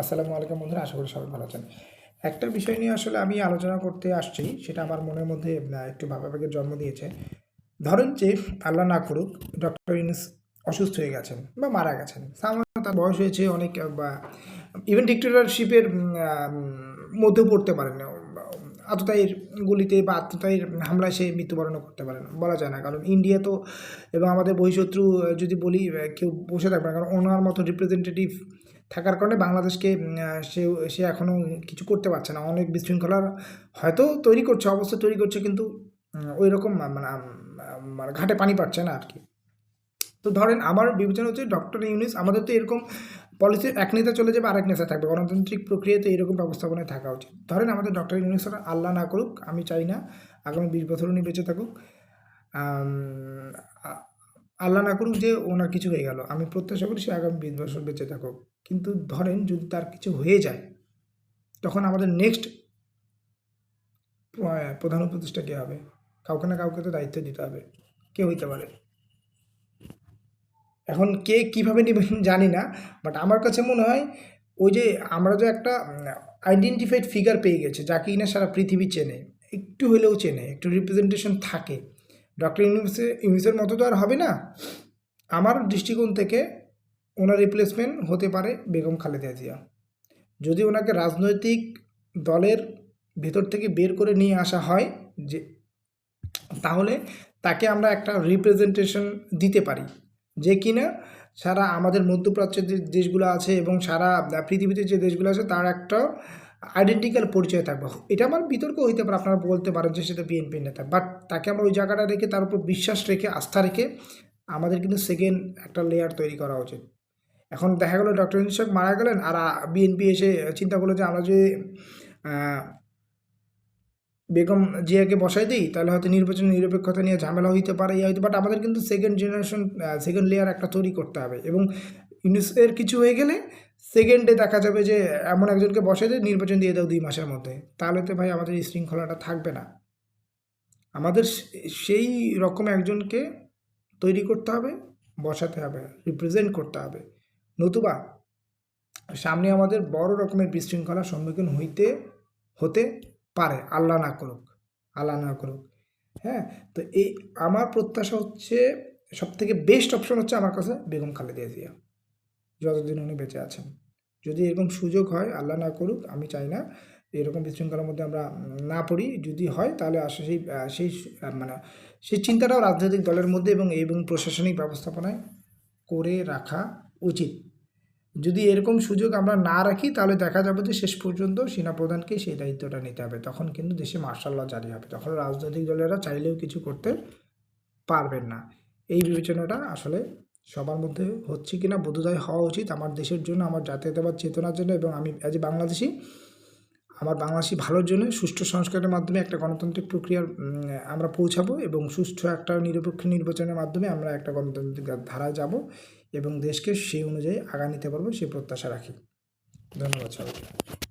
আসসালামু আলাইকুম বন্ধুরা, আশা করি সবাই ভালো আছেন। একটা বিষয় নিয়ে আসলে আমি আলোচনা করতে আসছি, সেটা আমার মনের মধ্যে একটু ভাবাবেগের জন্ম দিয়েছে। ধরেন যে আল্লাহ না করুক ডক্টর ইউনুস অসুস্থ হয়ে গেছেন বা মারা গেছেন। সামান্য তার বয়স হয়েছে, অনেক বা ইভেন ডিক্টেটরশিপের মধ্যেও পড়তে পারেন। আততায়ীর গুলিতে বা আততায়ীর হামলায় সে মৃত্যুবরণ করতে পারে না, বলা যায় না। কারণ ইন্ডিয়া তো এবং আমাদের বহিঃশত্রু যদি বলি কেউ বসে থাকবে না। কারণ ওনার মতো রিপ্রেজেন্টেটিভ থাকার কারণে বাংলাদেশকে সে সে এখনও কিছু করতে পারছে না। অনেক বিশৃঙ্খলার হয়তো তৈরি করছে অবস্থা তৈরি করছে, কিন্তু ওই রকম মানে মানে ঘাটে পানি পাচ্ছে না আর কি। তো ধরেন, আমার বিবেচনা হচ্ছে ডক্টর ইউনিস আমাদের তো এরকম পলিসি এক নেতা চলে যাবে, আরেক নেতা থাকবে। গণতান্ত্রিক প্রক্রিয়াতে এরকম ব্যবস্থাপনায় থাকা উচিত। ধরেন আমাদের ডক্টর ইউনিস আল্লাহ না করুক, আমি চাই না আগামী বিশ বছর উনি বেঁচে থাকুক। আল্লাহ না করুক যে ওনার কিছু হয়ে গেল। আমি প্রত্যাশা করি সে আগামী বিশ বছর বেঁচে থাকুক। কিন্তু ধরেন যদি তার কিছু হয়ে যায়, তখন আমাদের নেক্সট প্রধান উপদেষ্টা কে হবে? কাউকে না কাউকে তো দায়িত্ব দিতে হবে। কে হইতে পারে? এখন কে কীভাবে নেবেন জানি না বাট আমার কাছে মনে হয় ওই যে আমরা যে একটা আইডেন্টিফাইড ফিগার পেয়ে গেছে যাকে কিনা সারা পৃথিবী চেনে, একটু হলেও চেনে, একটু রিপ্রেজেন্টেশন থাকে। ডক্টর ইউনিভার্সে, ইউনিভার্সের মতো তো আর হবে না। আমার দৃষ্টিকোণ থেকে ওনার রিপ্লেসমেন্ট হতে পারে বেগম খালেদা জিয়া। যদি ওনাকে রাজনৈতিক দলের ভেতর থেকে বের করে নিয়ে আসা হয়, যে, তাহলে তাকে আমরা একটা রিপ্রেজেন্টেশন দিতে পারি। যে কিনা সারা আমাদের মধ্যপ্রাচ্যের যে দেশগুলো আছে এবং সারা পৃথিবীতে যে দেশগুলো আছে তার একটা আইডেন্টিক্যাল পরিচয় থাকবে। এটা আমার বিতর্ক হইতে পারে, আপনারা বলতে পারেন যে সেটা বিএনপি নেতা। বাট তাকে আমরা ওই জায়গাটা রেখে তার উপর বিশ্বাস রেখে, আস্থা রেখে আমাদের কিন্তু সেকেন্ড একটা লেয়ার তৈরি করা উচিত। এখন দেখা গেলো ডক্টর ইনসাক মারা গেলেন আর বিএনপি এসে চিন্তা করল যে আমরা যে বেগম জিয়াকে বসাই দিই, তাহলে হয়তো নির্বাচন নিরপেক্ষতা নিয়ে ঝামেলা হইতে পারে ইয়ে হইতে বাট আমাদের কিন্তু সেকেন্ড জেনারেশন সেকেন্ড লেয়ার একটা তৈরি করতে হবে। এবং ইউনিসের কিছু হয়ে গেলে সেকেন্ডে দেখা যাবে যে, এমন একজনকে বসে দিয়ে নির্বাচন দিয়ে দাও দুই মাসের মধ্যে। তাহলে তো ভাই আমাদের এই শৃঙ্খলাটা থাকবে না। আমাদের সেই রকম একজনকে তৈরি করতে হবে, বসাতে হবে রিপ্রেজেন্ট করতে হবে। নতুবা সামনে আমাদের বড় রকমের বিশৃঙ্খলার সম্মুখীন হইতে, হতে পারে, আল্লাহ না করুক, আল্লাহ না করুক। হ্যাঁ? তো এই আমার প্রত্যাশা হচ্ছে সব থেকে বেস্ট অপশন হচ্ছে আমার কাছে বেগম খালেদা জিয়া। যতদিন উনি বেঁচে আছেন। যদি এরকম সুযোগ হয়, আল্লাহ না করুক, আমি চাই না এরকম বিশৃঙ্খলার মধ্যে আমরা না পড়ি। যদি হয়, তাহলে আসলে সেই সেই মানে সেই চিন্তাটাও রাজনৈতিক দলের মধ্যে এবং এবং প্রশাসনিক ব্যবস্থাপনায় করে রাখা উচিত। যদি এরকম সুযোগ আমরা না রাখি, তাহলে দেখা যাবে যে শেষ পর্যন্ত সেনাপ্রধানকেই সেই দায়িত্বটা নিতে হবে। তখন কিন্তু দেশে মার্শাল ল জারি হবে। তখন রাজনৈতিক দলেরা চাইলেও কিছু করতে পারবেন না। এই বিবেচনাটা আসলে সবার মধ্যে হচ্ছে কিনা, বোধোদয় হওয়া উচিত। আমার দেশের জন্য, আমার জাতীয়তাবাদ, চেতনার জন্য এবং আমি অ্যাজ এ বাংলাদেশি আমার বাংলাদেশি ভালোর জন্য সুষ্ঠু সংস্কারের মাধ্যমে একটা গণতান্ত্রিক প্রক্রিয়ার আমরা পৌঁছাবো এবং সুষ্ঠু একটা নিরপেক্ষ নির্বাচনের মাধ্যমে আমরা একটা গণতান্ত্রিক ধারায় যাব এবং দেশকে সেই অনুযায়ী আগা নিতে পারব সেই প্রত্যাশা রাখি। ধন্যবাদ সবাইকে।